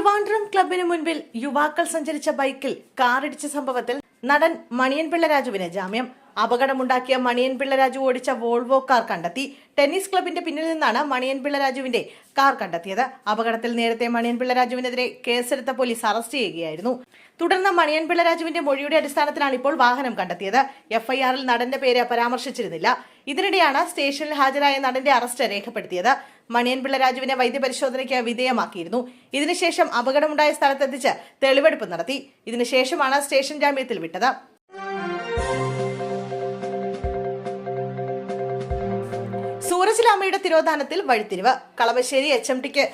ട്രിവാൻഡ്രം ക്ലബിന് മുൻപിൽ യുവാക്കൾ സഞ്ചരിച്ച ബൈക്കിൽ കാറിടിച്ച സംഭവത്തിൽ നടൻ മണിയൻ പിള്ളരാജുവിന് ജാമ്യം. അപകടമുണ്ടാക്കിയ മണിയൻ പിള്ളരാജു ഓടിച്ച വോൾവോ കാർ കണ്ടെത്തി. ടെന്നീസ് ക്ലബിന്റെ പിന്നിൽ നിന്നാണ് മണിയൻ പിള്ളരാജുവിന്റെ കാർ കണ്ടെത്തിയത്. അപകടത്തിൽ നേരത്തെ മണിയൻ പിള്ളരാജുവിനെതിരെ കേസെടുത്ത പോലീസ് അറസ്റ്റ് ചെയ്യുകയായിരുന്നു. തുടർന്ന് മണിയൻ പിള്ളരാജുവിന്റെ മൊഴിയുടെ അടിസ്ഥാനത്തിലാണ് ഇപ്പോൾ വാഹനം കണ്ടെത്തിയത്. എഫ്ഐആറിൽ നടന്റെ പേര് പരാമർശിച്ചിരുന്നില്ല. ഇതിനിടെയാണ് സ്റ്റേഷനിൽ ഹാജരായ നടന്റെ അറസ്റ്റ് രേഖപ്പെടുത്തിയത്. മണിയൻപിള്ള രാജുവിനെ വൈദ്യപരിശോധനയ്ക്ക് വിധേയമാക്കിയിരുന്നു. ഇതിനുശേഷം അപകടമുണ്ടായ സ്ഥലത്തെത്തിച്ച് തെളിവെടുപ്പ് നടത്തി. ഇതിനുശേഷമാണ് സ്റ്റേഷൻ ജാമ്യത്തിൽ വിട്ടത്. സൂരജ് ലാമയുടെ തിരോധാനത്തിൽ വഴിത്തിരിവ്. കളമശ്ശേരി എച്ച് എം ടിക്ക്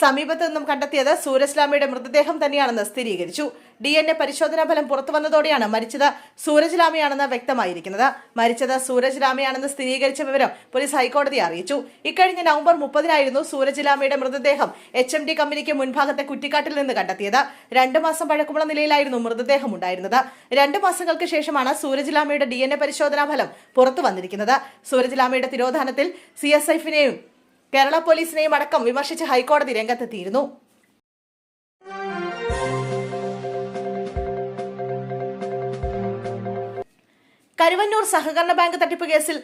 സമീപത്ത് നിന്നും കണ്ടെത്തിയത് സൂരജ് ലാമയുടെ മൃതദേഹം തന്നെയാണെന്ന് സ്ഥിരീകരിച്ചു. ഡി എൻ എ പരിശോധനാ ഫലം പുറത്തു വന്നതോടെയാണ് മരിച്ചത് സൂരജ് ലാമയാണെന്ന് വ്യക്തമായിരിക്കുന്നത്. മരിച്ചത് സൂരജ് ലാമയാണെന്ന് സ്ഥിരീകരിച്ച വിവരം പോലീസ് ഹൈക്കോടതിയെ അറിയിച്ചു. ഇക്കഴിഞ്ഞ നവംബർ മുപ്പതിനായിരുന്നു സൂരജ് ലാമയുടെ മൃതദേഹം എച്ച് എം ഡി കമ്പനിക്ക് മുൻഭാഗത്തെ കുറ്റിക്കാട്ടിൽ നിന്ന് കണ്ടെത്തിയത്. രണ്ടു മാസം പഴക്കമുള്ള നിലയിലായിരുന്നു മൃതദേഹം ഉണ്ടായിരുന്നത്. രണ്ടു മാസങ്ങൾക്ക് ശേഷമാണ് സൂരജ് ലാമയുടെ ഡി എൻ എ പരിശോധനാ ഫലം പുറത്തു വന്നിരിക്കുന്നത്. സൂരജ് ലാമയുടെ തിരോധാനത്തിൽ സി എസ് എഫിനെയും കേരള പോലീസിനെയും അടക്കം വിമർശിച്ച് ഹൈക്കോടതി രംഗത്തെത്തിയിരുന്നു. കരുവന്നൂർ സഹകരണ ബാങ്ക് തട്ടിപ്പ് കേസിൽ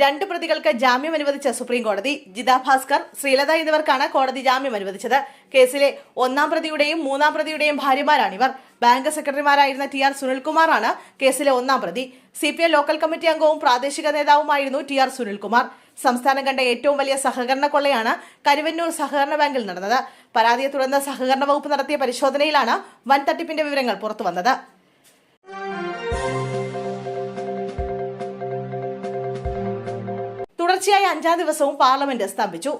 രണ്ട് പ്രതികൾക്ക് ജാമ്യം അനുവദിച്ച സുപ്രീം കോടതി ജിത ഭാസ്കർ ശ്രീലത എന്നിവർക്കാണ് കോടതി ജാമ്യം അനുവദിച്ചത്. കേസിലെ ഒന്നാം പ്രതിയുടെയും മൂന്നാം പ്രതിയുടെയും ഭാര്യമാരാണിവർ ബാങ്ക് സെക്രട്ടറിമാരായിരുന്ന ടി ആർ സുനിൽകുമാറാണ് കേസിലെ ഒന്നാം പ്രതി. C P I local committee അംഗവും പ്രാദേശിക നേതാവുമായിരുന്നു ടി ആർ സുനിൽകുമാർ. സംസ്ഥാനം കണ്ട ഏറ്റവും വലിയ സഹകരണ കൊള്ളയാണ് കരുവന്നൂർ സഹകരണ ബാങ്കിൽ നടന്നത്. പരാതിയെ തുടർന്ന് സഹകരണ വകുപ്പ് നടത്തിയ പരിശോധനയിലാണ് വൻ തട്ടിപ്പിന്റെ വിവരങ്ങൾ പുറത്തുവന്നത്. തുടർച്ചയായ അഞ്ചാം ദിവസവും പാർലമെന്റ് സ്തംഭിച്ചു.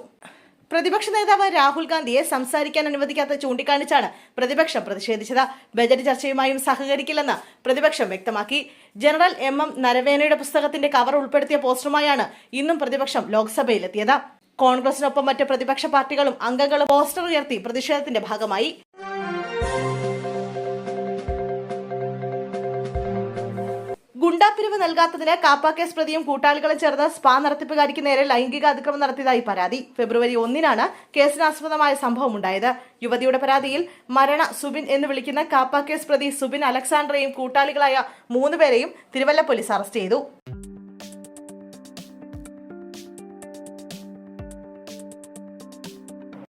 പ്രതിപക്ഷ നേതാവ് രാഹുൽ ഗാന്ധിയെ സംസാരിക്കാൻ അനുവദിക്കാത്ത ചൂണ്ടിക്കാണിച്ചാണ് പ്രതിപക്ഷം പ്രതിഷേധിച്ചത്. ബജറ്റ് ചർച്ചയുമായും സഹകരിക്കില്ലെന്ന് പ്രതിപക്ഷം വ്യക്തമാക്കി. ജനറൽ എം എം നരവേനയുടെ പുസ്തകത്തിന്റെ കവർ ഉൾപ്പെടുത്തിയ പോസ്റ്ററുമായാണ് ഇന്നും പ്രതിപക്ഷം ലോക്സഭയിലെത്തിയത്. കോൺഗ്രസിനൊപ്പം മറ്റ് പ്രതിപക്ഷ പാർട്ടികളും അംഗങ്ങളും പോസ്റ്റർ ഉയർത്തി പ്രതിഷേധത്തിന്റെ ഭാഗമായി. ഗുണ്ടാപ്പിരിവ് നൽകാത്തതിന് കാപ്പ കേസ് പ്രതിയും കൂട്ടാളികളും ചേർന്ന് സ്പാ നടത്തിപ്പുകാരിക്ക് നേരെ ലൈംഗിക അതിക്രമം നടത്തിയതായി പരാതി. ഫെബ്രുവരി ഒന്നിനാണ് കേസിനാസ്പദമായ സംഭവം ഉണ്ടായത്. യുവതിയുടെ പരാതിയിൽ മരണ സുബിൻ എന്ന് വിളിക്കുന്ന കാപ്പ കേസ് പ്രതി സുബിൻ അലക്സാണ്ടറെയും കൂട്ടാളികളായ മൂന്നുപേരെയും തിരുവല്ല പോലീസ് അറസ്റ്റ് ചെയ്തു.